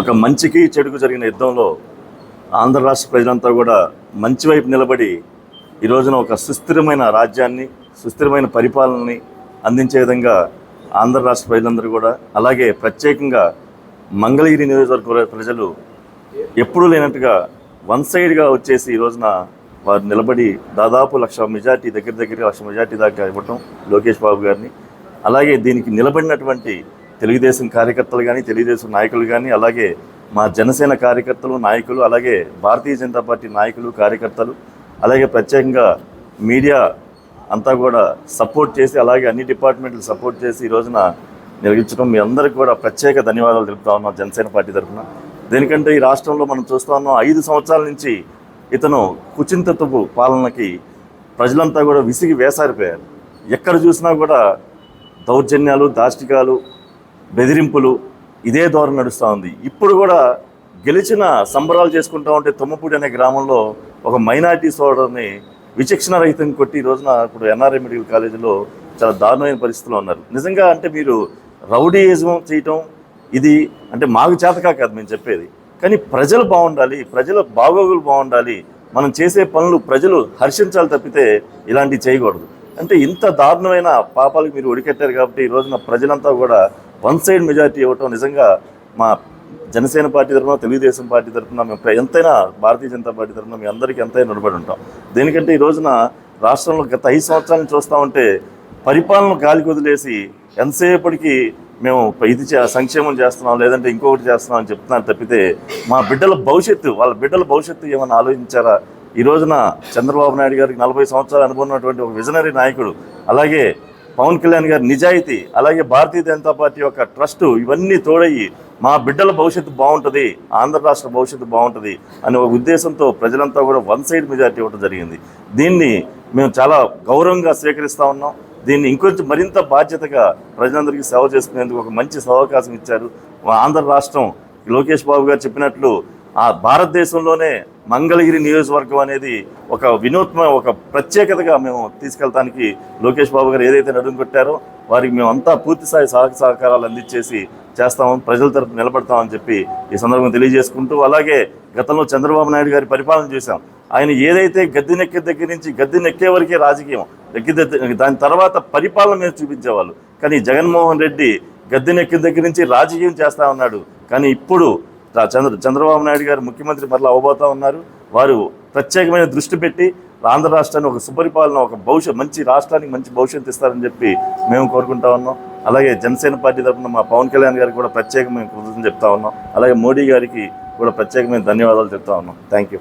ఒక మంచికి చెడుకు జరిగిన యుద్ధంలో ఆంధ్ర రాష్ట్ర ప్రజలంతా కూడా మంచి వైపు నిలబడి ఈ రోజున ఒక సుస్థిరమైన రాజ్యాన్ని సుస్థిరమైన పరిపాలనని అందించే విధంగా ఆంధ్ర రాష్ట్ర ప్రజలందరూ కూడా అలాగే ప్రత్యేకంగా మంగళగిరి నియోజకవర్గ ప్రజలు ఎప్పుడూ లేనట్టుగా వన్ సైడ్గా వచ్చేసి ఈ రోజున వారు నిలబడి దాదాపు లక్ష మెజార్టీ దగ్గర దగ్గర లక్ష మెజార్టీ దాకా ఇవ్వటం లోకేష్ బాబు గారిని. అలాగే దీనికి నిలబడినటువంటి తెలుగుదేశం కార్యకర్తలు కానీ తెలుగుదేశం నాయకులు కానీ అలాగే మా జనసేన కార్యకర్తలు నాయకులు అలాగే భారతీయ జనతా పార్టీ నాయకులు కార్యకర్తలు అలాగే ప్రత్యేకంగా మీడియా అంతా కూడా సపోర్ట్ చేసి అలాగే అన్ని డిపార్ట్మెంట్లు సపోర్ట్ చేసి ఈ రోజున నిర్వహించడం. మీ అందరికీ కూడా ప్రత్యేక ధన్యవాదాలు తెలుపుతా ఉన్నాం జనసేన పార్టీ తరఫున. దేనికంటే ఈ రాష్ట్రంలో మనం చూస్తా ఉన్నాం ఐదు సంవత్సరాల నుంచి ఇతను కుచింతత్వపు పాలనకి ప్రజలంతా కూడా విసిగి వేసారిపోయారు. ఎక్కడ చూసినా కూడా దౌర్జన్యాలు దాష్టికాలు బెదిరింపులు ఇదే ధోరణి నడుస్తూ ఉంది. ఇప్పుడు కూడా గెలిచిన సంబరాలు చేసుకుంటా ఉంటే తుమ్మపూడి అనే గ్రామంలో ఒక మైనార్టీ సోదరుని విచక్షణ రహితం కొట్టి ఈ రోజున ఇప్పుడు ఎన్ఆర్ఐ మెడికల్ కాలేజీలో చాలా దారుణమైన పరిస్థితుల్లో ఉన్నారు. నిజంగా అంటే మీరు రౌడీయిజం చేయటం ఇది అంటే మాకు చేతకా కాదు మేము చెప్పేది. కానీ ప్రజలు బాగుండాలి ప్రజల బాగోగులు బాగుండాలి మనం చేసే పనులు ప్రజలు హర్షించాలి తప్పితే ఇలాంటివి చేయకూడదు. అంటే ఇంత దారుణమైన పాపాలకు మీరు ఒడికెట్టారు కాబట్టి ఈ రోజున ప్రజలంతా కూడా వన్ సైడ్ మెజారిటీ ఇవ్వటం నిజంగా మా జనసేన పార్టీ తరఫున తెలుగుదేశం పార్టీ తరఫున మేము ఎంతైనా భారతీయ జనతా పార్టీ తరఫున మీ అందరికీ ఎంతైనా నిలబడి ఉంటాం. దేనికంటే ఈ రోజున రాష్ట్రంలో గత ఐదు సంవత్సరాల నుంచి చూస్తూ ఉంటే పరిపాలన గాలికి వదిలేసి ఎంతసేపటికి మేము ఇది చే- సంక్షేమం చేస్తున్నాం లేదంటే ఇంకొకటి చేస్తున్నాం అని చెప్తున్నాను తప్పితే మా బిడ్డల భవిష్యత్తు వాళ్ళ బిడ్డల భవిష్యత్తు ఏమైనా ఆలోచించారా? ఈ రోజున చంద్రబాబు నాయుడు గారికి నలభై సంవత్సరాలు అనుభవం ఉన్నటువంటి ఒక విజనరీ నాయకుడు అలాగే పవన్ కళ్యాణ్ గారి నిజాయితీ అలాగే భారతీయ జనతా పార్టీ యొక్క ట్రస్ట్ ఇవన్నీ తోడయ్యి మా బిడ్డల భవిష్యత్తు బాగుంటుంది ఆంధ్ర రాష్ట్ర భవిష్యత్తు బాగుంటుంది అనే ఒక ఉద్దేశంతో ప్రజలంతా కూడా వన్ సైడ్ మెజార్టీ ఇవ్వడం జరిగింది. దీన్ని మేము చాలా గౌరవంగా స్వీకరిస్తూ ఉన్నాం. దీన్ని ఇంకొంచెం మరింత బాధ్యతగా ప్రజలందరికీ సేవ చేసుకునేందుకు ఒక మంచి సవకాశం ఇచ్చారు. మా ఆంధ్ర రాష్ట్రం లోకేష్ బాబు గారు చెప్పినట్లు ఆ భారతదేశంలోనే మంగళగిరి నియోజకవర్గం అనేది ఒక వినూత్న ఒక ప్రత్యేకతగా మేము తీసుకెళ్ళడానికి లోకేష్ బాబు గారు ఏదైతే నడుము కొట్టారో వారికి మేమంతా పూర్తి స్థాయి సహక సహకారాలు అందించేసి చేస్తామని ప్రజల తరపు నిలబడతామని చెప్పి ఈ సందర్భంగా తెలియజేసుకుంటూ అలాగే గతంలో చంద్రబాబు నాయుడు గారి పరిపాలన చూసాం ఆయన ఏదైతే గద్దెనెక్కే దగ్గర నుంచి గద్దెనెక్కే వరకే రాజకీయం దగ్గర దాని తర్వాత పరిపాలన మీద చూపించేవాళ్ళు. కానీ జగన్మోహన్ రెడ్డి గద్దెనెక్కిన దగ్గర నుంచి రాజకీయం చేస్తా ఉన్నాడు. కానీ ఇప్పుడు చంద్ర చంద్రబాబు నాయుడు గారు ముఖ్యమంత్రి మరలా అవబోతా ఉన్నారు. వారు ప్రత్యేకమైన దృష్టి పెట్టి ఆంధ్ర రాష్ట్రాన్ని ఒక సుపరిపాలన ఒక భవిష్యత్ మంచి రాష్ట్రానికి మంచి భవిష్యత్తు ఇస్తారని చెప్పి మేము కోరుకుంటా ఉన్నాం. అలాగే జనసేన పార్టీ తరఫున మా పవన్ కళ్యాణ్ గారికి కూడా ప్రత్యేకమైన కృతజ్ఞతలు చెప్తా ఉన్నాం. అలాగే మోడీ గారికి కూడా ప్రత్యేకమైన ధన్యవాదాలు చెప్తా ఉన్నాం. Thank you.